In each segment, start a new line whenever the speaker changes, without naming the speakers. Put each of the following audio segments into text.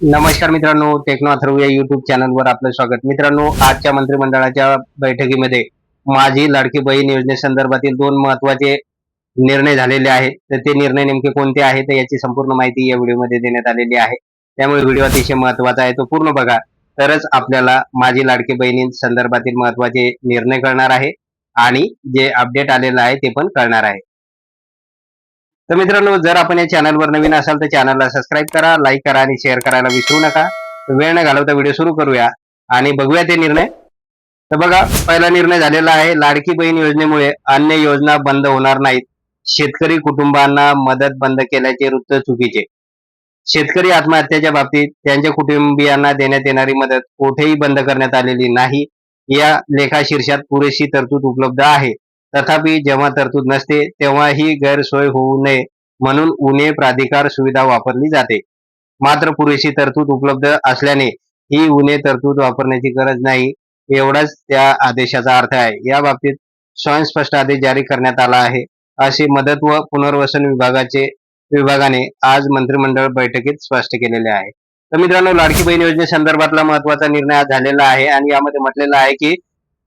नमस्कार मित्रांनो टेक्नो अथर्व या युट्यूब चॅनलवर आपलं स्वागत. मित्रांनो आजच्या मंत्रिमंडळाच्या बैठकीमध्ये माझी लाडकी बहीण योजनेसंदर्भातील दोन महत्त्वाचे निर्णय झालेले आहेत. तर ते निर्णय नेमके कोणते आहेत तर याची संपूर्ण माहिती या व्हिडिओमध्ये देण्यात आलेली आहे. त्यामुळे व्हिडिओ अतिशय महत्त्वाचा आहे तो पूर्ण बघा. तरच आपल्याला माझी लाडकी बहिणी संदर्भातील महत्त्वाचे निर्णय कळणार आहे आणि जे अपडेट आलेलं आहे ते पण कळणार आहे. तर मित्रांनो जर आपण या चॅनलवर नवीन असाल तर चॅनलला सबस्क्राईब करा लाईक करा आणि शेअर करायला विसरू नका. वेळ न घालवता व्हिडिओ सुरू करूया आणि बघूया ते निर्णय. तर बघा पहिला निर्णय झालेला आहे लाडकी बहीण योजनेमुळे अन्य योजना बंद होणार नाहीत. शेतकरी कुटुंबांना मदत बंद केल्याचे वृत्त चुकीचे. शेतकरी आत्महत्याच्या बाबतीत त्यांच्या कुटुंबियांना देण्यात येणारी मदत कुठेही बंद करण्यात आलेली नाही. या लेखाशीर्षात पुरेशी तरतूद उपलब्ध आहे. तथापि जेव्हा तरतूद नसते तेव्हा ही गैरसोय होऊ नये म्हणून उणे प्राधिकार सुविधा वापरली जाते. मात्र पुरेशी तरतूद उपलब्ध असल्याने ही उणे तरतूद वापरण्याची गरज नाही एवढाच त्या आदेशाचा अर्थ आहे. या बाबतीत स्वयंस्पष्ट आदेश जारी करण्यात आला आहे. असे मदत व पुनर्वसन विभागाचे विभागाने आज मंत्रिमंडळ बैठकीत स्पष्ट केलेले आहे. तर मित्रांनो लाडकी बहीण योजनेसंदर्भातला महत्त्वाचा निर्णय आज झालेला आहे आणि यामध्ये म्हटलेलं आहे की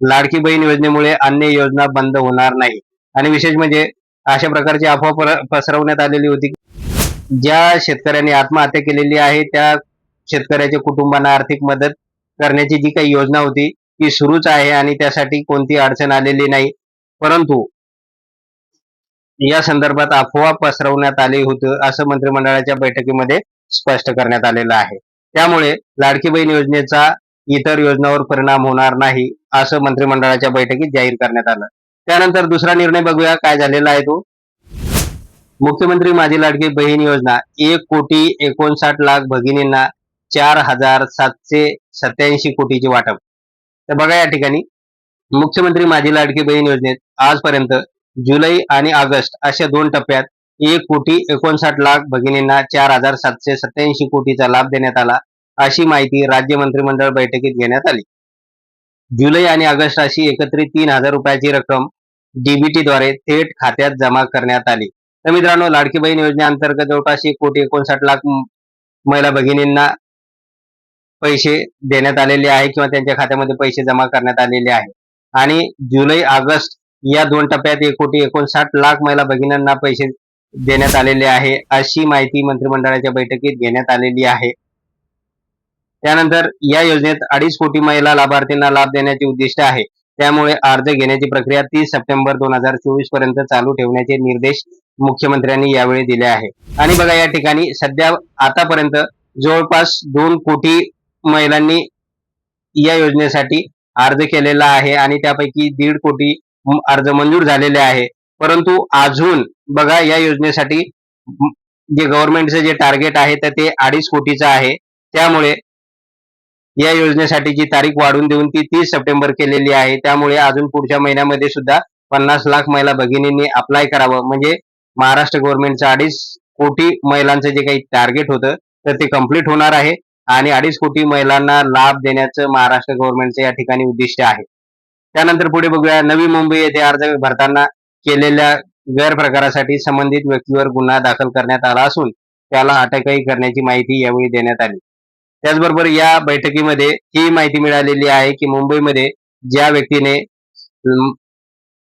लाडकी बहीण योजनेमुळे अन्य योजना बंद होणार नाही. आणि विशेष म्हणजे अशा प्रकारची अफवा पसरवण्यात आलेली होती. ज्या शेतकऱ्यांनी आत्महत्या केलेली आहे त्या शेतकऱ्याच्या कुटुंबांना आर्थिक मदत करण्याची जी काही योजना होती ती सुरूच आहे आणि त्यासाठी कोणती अडचण आलेली नाही. परंतु या संदर्भात अफवा पसरवण्यात आली होती असं मंत्रिमंडळाच्या बैठकीमध्ये स्पष्ट करण्यात आलेलं आहे. त्यामुळे लाडकी बहीण योजनेचा इतर योजनांवर परिणाम होणार नाही असं मंत्रिमंडळाच्या बैठकीत जाहीर करण्यात आलं. त्यानंतर दुसरा निर्णय बघूया काय झालेला आहे तो. मुख्यमंत्री माझी लाडकी बहीण योजना एक कोटी एकोणसाठ लाख भगिनींना चार हजार सातशे सत्याऐंशी कोटीचे वाटप. तर बघा या ठिकाणी मुख्यमंत्री माझी लाडकी बहीण योजनेत आजपर्यंत जुलै आणि ऑगस्ट अशा दोन टप्प्यात एक कोटी एकोणसाठ लाख भगिनींना चार हजार सातशे सत्याऐंशी कोटीचा लाभ देण्यात आला. अशी माहिती राज्य मंत्रिमंडळ बैठकीत घेण्यात आली. जुलै आणि ऑगस्ट अशी एकत्रित तीन हजार रुपयाची रक्कम डीबीटी द्वारे थेट खात्यात जमा करण्यात आली. तर मित्रांनो लाडकी बहीण योजनेअंतर्गत जवळपास एक कोटी एकोणसाठ लाख महिला भगिनींना पैसे देण्यात आलेले आहे किंवा त्यांच्या खात्यामध्ये पैसे जमा करण्यात आलेले आहे. आणि जुलै ऑगस्ट या दोन टप्प्यात एक कोटी एकोणसाठ लाख महिला भगिनींना पैसे देण्यात आलेले आहे अशी माहिती मंत्रिमंडळाच्या बैठकीत घेण्यात आलेली आहे. त्यानंतर या योजनेत अडीच कोटी महिला लाभार्थींना लाभ देण्याचे उद्दिष्ट आहे. त्यामुळे अर्ज घेण्याची प्रक्रिया तीस सप्टेंबर दोन हजार चोवीसपर्यंत चालू ठेवण्याचे निर्देश मुख्यमंत्र्यांनी यावेळी दिले आहे आणि बघा या ठिकाणी सध्या आतापर्यंत जवळपास दोन कोटी महिलांनी या योजनेसाठी अर्ज केलेला आहे आणि त्यापैकी दीड कोटी अर्ज मंजूर झालेले आहे. परंतु अजून बघा या योजनेसाठी जे गव्हर्नमेंटचं जे टार्गेट आहे तर ते अडीच कोटीचं आहे. त्यामुळे या योजनेसाठीची तारीख वाढवून देऊन ती तीस सप्टेंबर केलेली आहे. त्यामुळे अजून पुढच्या महिन्यामध्ये सुद्धा पन्नास लाख महिला भगिनींनी अप्लाय करावं. म्हणजे महाराष्ट्र गव्हर्नमेंटचं अडीच कोटी महिलांचं जे काही टार्गेट होतं तर ते कंप्लीट होणार आहे. आणि अडीच कोटी महिलांना लाभ देण्याचं महाराष्ट्र गव्हर्नमेंटचं या ठिकाणी उद्दिष्ट आहे. त्यानंतर पुढे बघूया. नवी मुंबई येथे अर्ज भरताना केलेल्या गैरप्रकारासाठी संबंधित व्यक्तीवर गुन्हा दाखल करण्यात आला असून त्याला अटकही करण्याची माहिती यावेळी देण्यात आली. त्याचबरोबर या बैठकीमध्ये ही माहिती मिळालेली आहे की मुंबईमध्ये ज्या व्यक्तीने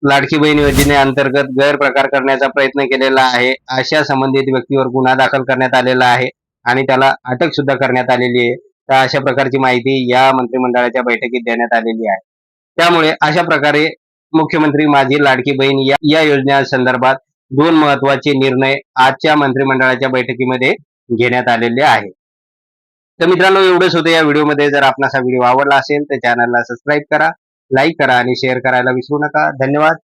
लाडकी बहीण योजनेअंतर्गत गैरप्रकार करण्याचा प्रयत्न केलेला आहे अशा संबंधित व्यक्तीवर गुन्हा दाखल करण्यात आलेला आहे आणि त्याला अटक सुद्धा करण्यात आलेली आहे तर अशा प्रकारची माहिती या मंत्रिमंडळाच्या बैठकीत देण्यात आलेली आहे. त्यामुळे अशा प्रकारे मुख्यमंत्री माझी लाडकी बहीण या या योजनेसंदर्भात दोन महत्त्वाचे निर्णय आजच्या मंत्रिमंडळाच्या बैठकीमध्ये घेण्यात आलेले आहेत. तर मित्रांनो एवढंच होतं या व्हिडिओमध्ये. जर आपणास हा व्हिडिओ आवडला असेल तर चॅनलला सबस्क्राईब करा लाईक करा आणि शेअर करायला विसरू नका. धन्यवाद.